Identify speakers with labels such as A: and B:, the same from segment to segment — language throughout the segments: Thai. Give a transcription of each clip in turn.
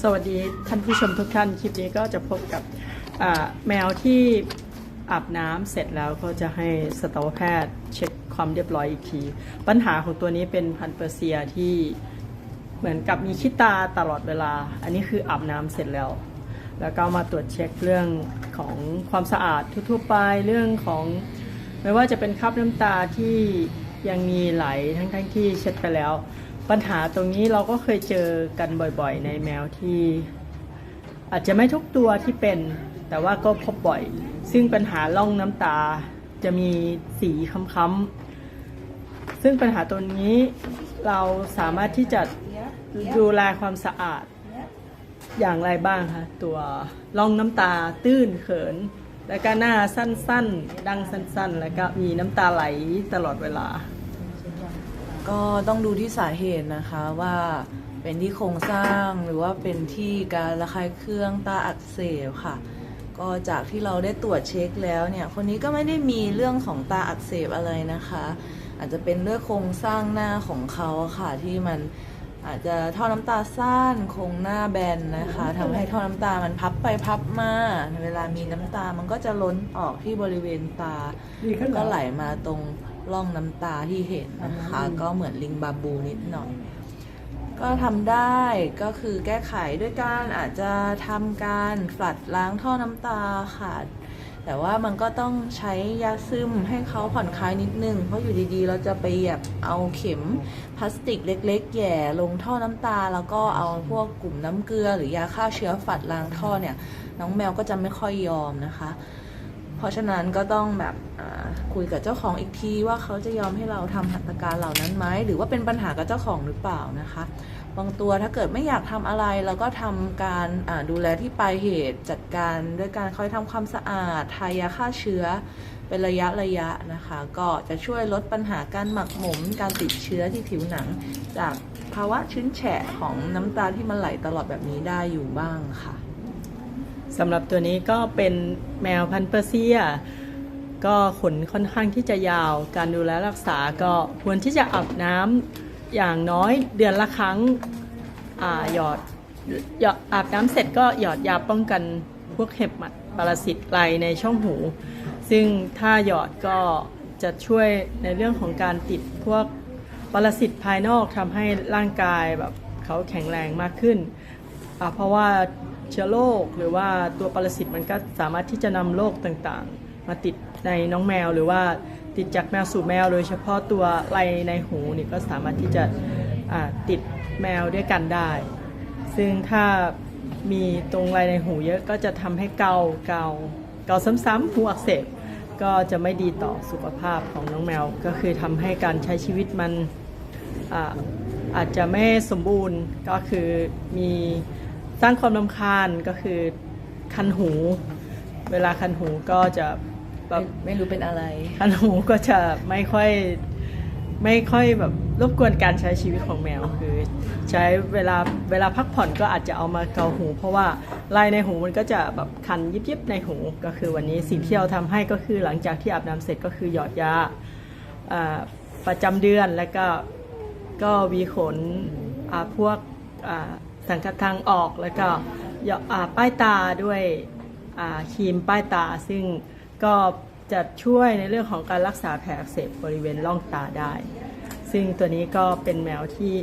A: สวัสดีท่านผู้ชมทุกท่าน คลิปนี้ก็จะพบกับแมวที่อาบน้ำเสร็จแล้วก็จะให้สัตวแพทย์เช็คความเรียบร้อยอีกที ปัญหาของตัวนี้เป็นพันเปอร์เซียที่เหมือนกับมีขี้ตาตลอดเวลา อันนี้คืออาบน้ำเสร็จแล้ว แล้วก็มาตรวจเช็คเรื่องของความสะอาดทั่วๆไปเรื่องของไม่ว่าจะเป็นคราบน้ำตาที่ยังมีไหลทั้งๆที่เช็ดไปแล้ว ปัญหาตรงนี้เราก็เคยเจอกันบ่อยๆ ในแมวที่ อาจจะไม่ทุกตัวที่เป็น แต่ว่าก็พบบ่อย ซึ่งปัญหาล่องน้ำตาจะมีสีค้ำๆซึ่งปัญหาตัวนี้เราสามารถที่จะดูแลความสะอาดอย่างไรบ้างคะตัวล่องน้ำตาตื้นเขิน แล้วก็หน้าสั้นๆ ดังสั้นๆ แล้วก็มีน้ำตาไหลตลอดเวลา
B: ก็ต้องดูที่สาเหตุนะคะว่าเป็นที่โครงสร้างหรือว่าเป็นที่การระคายเคืองตาอักเสบค่ะ ก็จากที่เราได้ตรวจเช็คแล้วเนี่ย คนนี้ก็ไม่ได้มีเรื่องของตาอักเสบอะไรนะคะ อาจจะเป็นเรื่องโครงสร้างหน้าของเขาค่ะที่มัน อาจจะท่อน้ำตาสั้นโครงหน้าแบนนะคะทำให้ท่อน้ำตามันพับไปพับมา เวลามีน้ำตามันก็จะล้นออกที่บริเวณตา
A: ดีขึ้นเหรอ
B: ก็ไหลมาตรงร่องน้ำตาที่เห็นนะคะ ก็เหมือนลิงบาบูนิดหน่อย ก็ทำได้ก็คือแก้ไขด้วยการอาจจะทำการฝลัดล้างท่อน้ำตาค่ะ แต่ว่ามันก็ต้องใช้ยาซึมให้เขาผ่อนคลายนิดนึง เพราะอยู่ดีๆ เราจะไปแบบเอาเข็มพลาสติกเล็ก ๆ แย่ลงท่อน้ำตา แล้วก็เอาพวกกลุ่มน้ำเกลือ หรือยาฆ่าเชื้อฝัดล้างท่อเนี่ย น้องแมวก็จะไม่ค่อยยอมนะคะ เพราะฉะนั้นก็ต้องแบบคุยกับเจ้าของอีกทีว่าเขาจะยอมให้เราทำหัตถการเหล่านั้นไหมหรือว่าเป็นปัญหากับเจ้าของหรือเปล่านะคะ บางตัวถ้าเกิดไม่อยากทำอะไรเราก็ทำการดูแลที่ปลายเหตุจัดการด้วยการคอยทำความสะอาดทายาฆ่าเชื้อ เป็นระยะระยะนะคะ ก็จะช่วยลดปัญหาการหมักหมม การติดเชื้อที่ผิวหนัง จากภาวะชื้นแฉะของน้ำตาที่มันไหลตลอดแบบนี้ได้อยู่บ้างค่ะ
A: สำหรับตัวนี้ก็เป็นแมวพันธุ์เปอร์เซีย ก็ขนค่อนข้างที่จะยาว การดูแลรักษาก็ควรที่จะอาบน้ำอย่างน้อยเดือนละครั้งอาหยอดหยอดอาบน้ำเสร็จก็หยอดยาป้องกันพวกเห็บหมัดปรสิตไหลในช่องหู ซึ่งถ้าหยอดก็จะช่วยในเรื่องของการติดพวกปรสิตภายนอกทำให้ร่างกายแบบเขาแข็งแรงมากขึ้น เพราะว่า เชื้อโรคหรือว่าตัวปรสิตมันก็สามารถที่จะนำโรคต่างๆ มาติดในน้องแมวหรือว่าติดจากแมวสู่แมว โดยเฉพาะตัวไรในหูนี่ก็สามารถที่จะติดแมวด้วยกันได้ ซึ่งถ้ามีตรงไรในหูเยอะก็จะทำให้เกาเกาเกาซ้ำๆหูอักเสบก็จะไม่ดีต่อสุขภาพของน้องแมว ก็คือทำให้การใช้ชีวิตมันอาอาจจะไม่สมบูรณ์ก็คือมี สร้างความรำคาญก็คือคันหู เวลาคันหูก็จะแบ
B: ไม่
A: บ
B: ไม่รู้เป็นอะไร
A: คันหูก็จะไม่ค่อยไม่ค่อยแบบรบกวนการใช้ชีวิตของแมวคือ ใช้เวลาเวลาพักผ่อนก็อาจจะเอามาเกาหู เพราะว่าลายในหูมันก็จะแบบคันยิบๆในหูก็คือวันนี้สิ่งที่เราทำให้ก็คือหลังจากที่อาบน้ำเสร็จก็คือหยอดยาอ่าประจำเดือนแล้วก็ก็หวีขนอ่าพวก อ่าสังกัดทางออกแล้วก็หยออ่าป้ายตาด้วยอ่าครีมป้ายตา ซึ่งก็จะช่วยในเรื่องของการรักษาแผลอักเสบบริเวณร่องตาได้ ซึ่งตัวนี้ก็เป็นแมวที่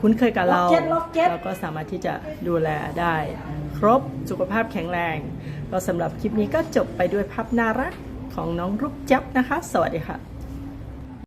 A: คุ้นเคยกับเรา
C: ล็อกเก็ตล็อกเก็ต
A: แล้วก็สามารถที่จะดูแลได้ ครบสุขภาพแข็งแรง ก็สำหรับคลิปนี้ก็จบไปด้วยภาพน่ารักของน้องลูกจับนะคะ สวัสดีค่ะ